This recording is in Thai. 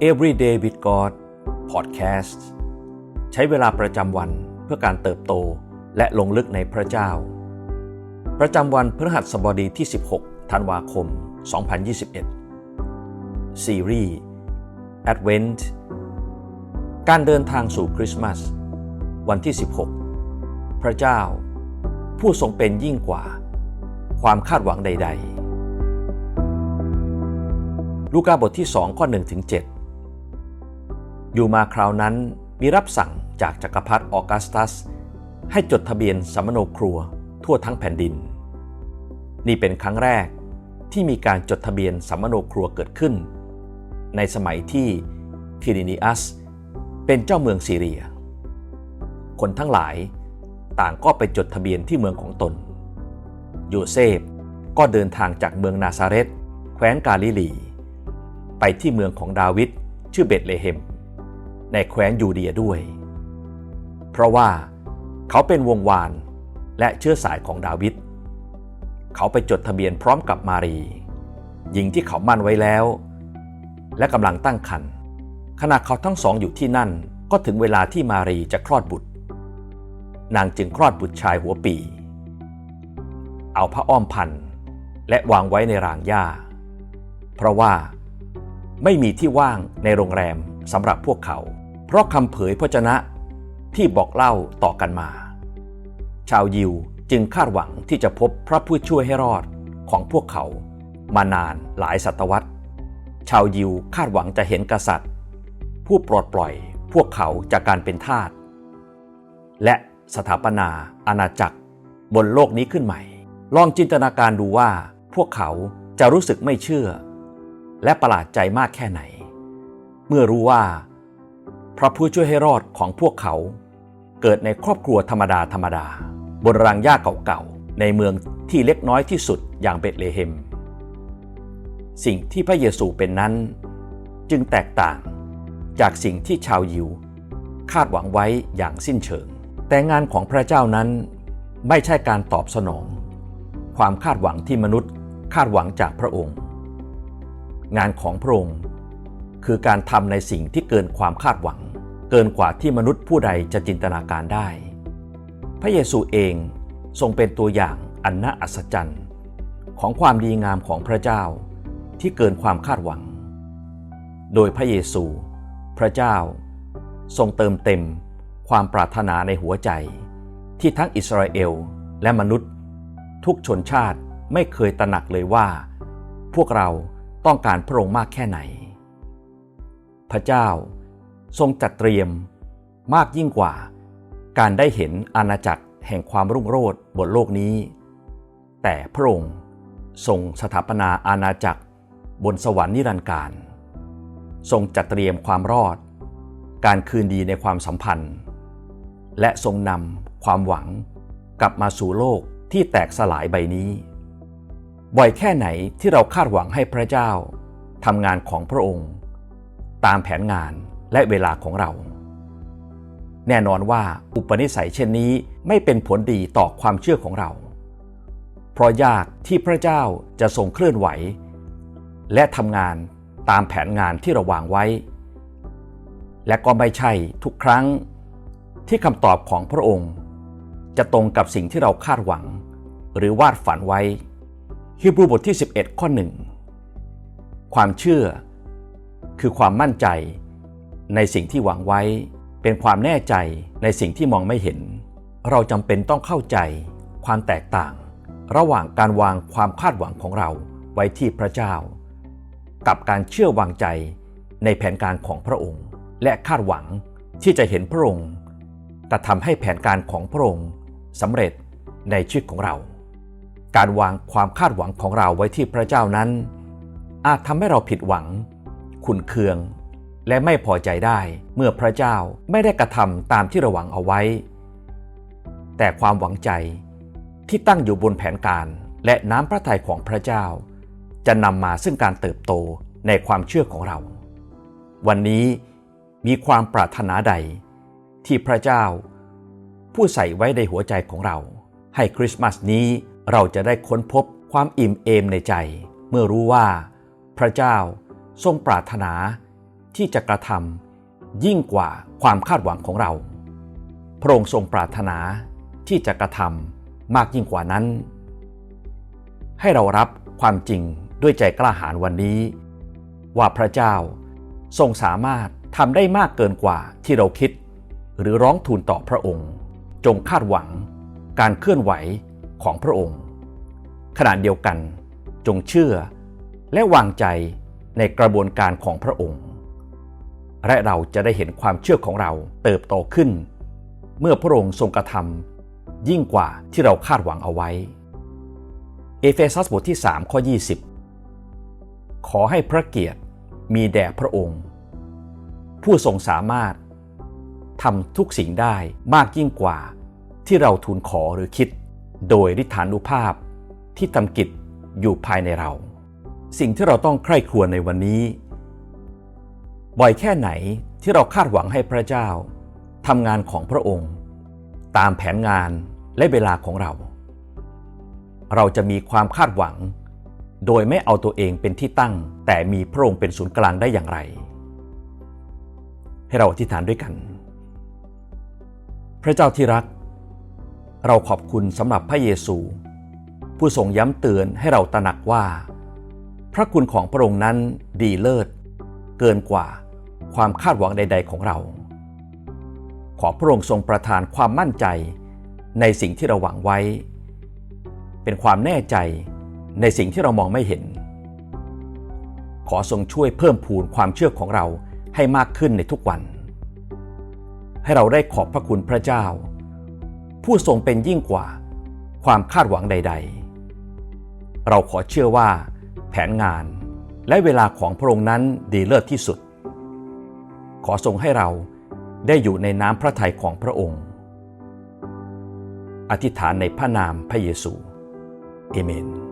Everyday with God Podcast ใช้เวลาประจำวันเพื่อการเติบโตและลงลึกในพระเจ้า ประจำวันพฤหัสบดีที่ 16 ธันวาคม 2021 ซีรีส์ Advent การเดินทางสู่คริสต์มาส วันที่ 16 พระเจ้า ผู้ทรงเป็นยิ่งกว่า ความคาดหวังใด ๆ ลูกาบทที่ 2 ข้อ1ถึง7 อยู่มาคราวนั้นมีรับสั่งจากจักรพรรดิออกัสตัส ให้จดทะเบียนสมโนครัวทั่วทั้งแผ่นดิน นี่เป็นครั้งแรกที่มีการจดทะเบียนสมโนครัวเกิดขึ้น ในสมัยที่คิรินิอัส เป็นเจ้าเมืองซีเรีย คนทั้งหลายต่างก็ไปจดทะเบียนที่เมืองของตน โยเซฟก็เดินทางจากเมืองนาซาเรตแคว้นกาลิลี ไปที่เมืองของดาวิดชื่อเบตเลเฮม ในแคว้นยูเดียด้วย เพราะว่าเขาเป็นวงวานและเชื้อสายของดาวิด เขาไปจดทะเบียนพร้อมกับมารี หญิงที่เขามั่นไว้แล้ว และกำลังตั้งครรภ์ขณะเขาทั้งสองอยู่ที่นั่นก็ถึงเวลาที่มารีจะคลอดบุตร นางจึงคลอดบุตรชายหัวปี เอาผ้าอ้อมพันและวางไว้ในรางหญ้า เพราะว่าไม่มีที่ว่างในโรงแรม สำหรับพวกเขา เพราะคำเผยพระชนะที่บอกเล่าต่อกันมา ชาวยิวจึงคาดหวังที่จะพบพระผู้ช่วยให้รอดของพวกเขามานานหลายศตวรรษ ชาวยิวคาดหวังจะเห็นกษัตริย์ ผู้ปลดปล่อยพวกเขาจากการเป็นทาสและสถาปนาอาณาจักรบนโลกนี้ขึ้นใหม่ ลองจินตนาการดูว่าพวกเขาจะรู้สึกไม่เชื่อ และประหลาดใจมากแค่ไหน เมื่อรู้ว่า พระผู้ช่วยให้รอดของพวกเขา เกิดในครอบครัวธรรมดาธรรมดา บนรางหญ้าเก่าๆในเมืองที่เล็กน้อยที่สุดอย่างเบตเลเฮม สิ่งที่พระเยซูเป็นนั้น จึงแตกต่างจากสิ่งที่ชาวยิว คาดหวังไว้อย่างสิ้นเชิง แต่งานของพระเจ้านั้นไม่ใช่การตอบสนอง ความคาดหวังที่มนุษย์คาดหวังจากพระองค์ งานของพระองค์ คือการทำในสิ่งที่เกินความคาดหวัง เกินกว่าที่มนุษย์ผู้ใดจะจินตนาการได้ พระเยซูเองทรงเป็นตัวอย่างอันน่าอัศจรรย์ของความดีงามของพระเจ้าที่เกินความคาดหวัง โดยพระเยซู พระเจ้า ทรงเติมเต็มความปรารถนาในหัวใจ ที่ทั้งอิสราเอลและมนุษย์ ทุกชนชาติไม่เคยตระหนักเลยว่า พวกเราต้องการพระองค์มากแค่ไหน พระเจ้า ทรงจัดเตรียมมากยิ่งกว่า การได้เห็นอาณาจักรแห่งความรุ่งโรจน์บนโลกนี้ แต่พระองค์ทรงสถาปนาอาณาจักรบนสวรรค์นิรันดร์การ ทรงจัดเตรียมความรอด การคืนดีในความสัมพันธ์ และทรงนำความหวังกลับมาสู่โลกที่แตกสลายใบนี้ บ่อยแค่ไหนที่เราคาดหวังให้พระเจ้าทำงานของพระองค์ ตามแผนงานและเวลาของเรา แน่นอนว่าอุปนิสัยเช่นนี้ไม่เป็นผลดีต่อความเชื่อของเรา เพราะยากที่พระเจ้าจะทรงเคลื่อนไหว และทำงานตามแผนงานที่เราวางไว้ และก็ไม่ใช่ทุกครั้งที่คำตอบของพระองค์ จะตรงกับสิ่งที่เราคาดหวัง หรือวาดฝันไว้ฮีบรูบทที่ 11 ข้อหนึ่งความเชื่อ คือความมั่นใจ ในสิ่งที่หวังไว้ เป็นความแน่ใจในสิ่งที่มองไม่เห็น เราจำเป็นต้องเข้าใจ ความแตกต่าง ระหว่างการวางความคาดหวังของเราไว้ที่พระเจ้า กับการเชื่อวางใจในแผนการของพระองค์ และคาดหวังที่จะเห็นพระองค์กระทำให้แผนการของพระองค์สำเร็จในชีวิตของเรา การวางความคาดหวังของเราไว้ที่พระเจ้านั้น อาจทำให้เราผิดหวัง ขุนเคือง และไม่พอใจได้เมื่อพระเจ้าไม่ได้กระทำตามที่เราหวังเอาไว้ แต่ความหวังใจที่ตั้งอยู่บนแผนการและน้ำพระทัยของพระเจ้า จะนำมาซึ่งการเติบโตในความเชื่อของเรา วันนี้มีความปรารถนาใด ที่พระเจ้า ผู้ใส่ไว้ในหัวใจของเรา ให้คริสต์มาสนี้เราจะได้ค้นพบความอิ่มเอมในใจ เมื่อรู้ว่าพระเจ้า ทรงปรารถนาที่จะกระทำยิ่งกว่าความคาดหวังของเรา พระองค์ทรงปรารถนาที่จะกระทำมากยิ่งกว่านั้น ให้เรารับความจริงด้วยใจกล้าหาญวันนี้ ว่าพระเจ้าทรงสามารถทำได้มากเกินกว่าที่เราคิด หรือร้องทูลต่อพระองค์ จงคาดหวังการเคลื่อนไหวของพระองค์ ขณะเดียวกันจงเชื่อและวางใจ ในกระบวนการของพระองค์ และเราจะได้เห็นความเชื่อของเราเติบโตขึ้น เมื่อพระองค์ทรงกระทำยิ่งกว่าที่เราคาดหวังเอาไว้ เอเฟซัสบทที่3ข้อ20 ขอให้พระเกียรติมีแด่พระองค์ ผู้ทรงสามารถทำทุกสิ่งได้มากยิ่งกว่าที่เราทูลขอหรือคิด โดยฤทธานุภาพที่ทำกิจอยู่ภายในเรา สิ่งที่เราต้องใคร่ครวญในวันนี้ บ่อยแค่ไหนที่เราคาดหวังให้พระเจ้าทำงานของพระองค์ ตามแผนงานและเวลาของเรา เราจะมีความคาดหวัง โดยไม่เอาตัวเองเป็นที่ตั้ง แต่มีพระองค์เป็นศูนย์กลางได้อย่างไร ให้เราอธิษฐานด้วยกัน พระเจ้าที่รัก เราขอบคุณสำหรับพระเยซู ผู้ทรงย้ำเตือนให้เราตระหนักว่า พระคุณของพระองค์นั้นดีเลิศ เกินกว่าความคาดหวังใด ๆ ของเรา ขอพระองค์ทรงประทานความมั่นใจในสิ่งที่เราหวังไว้ เป็นความแน่ใจในสิ่งที่เรามองไม่เห็น ขอทรงช่วยเพิ่มพูนความเชื่อของเราให้มากขึ้นในทุกวัน ให้เราได้ขอบพระคุณพระเจ้า ผู้ทรงเป็นยิ่งกว่าความคาดหวังใด ๆ เราขอเชื่อว่า ผนงาน และเวลาของพระองค์นั้นดีเลิศที่สุด ขอทรงให้เราได้อยู่ในน้ำพระทัยของพระองค์ อธิษฐานในพระนามพระเยซู เอเมน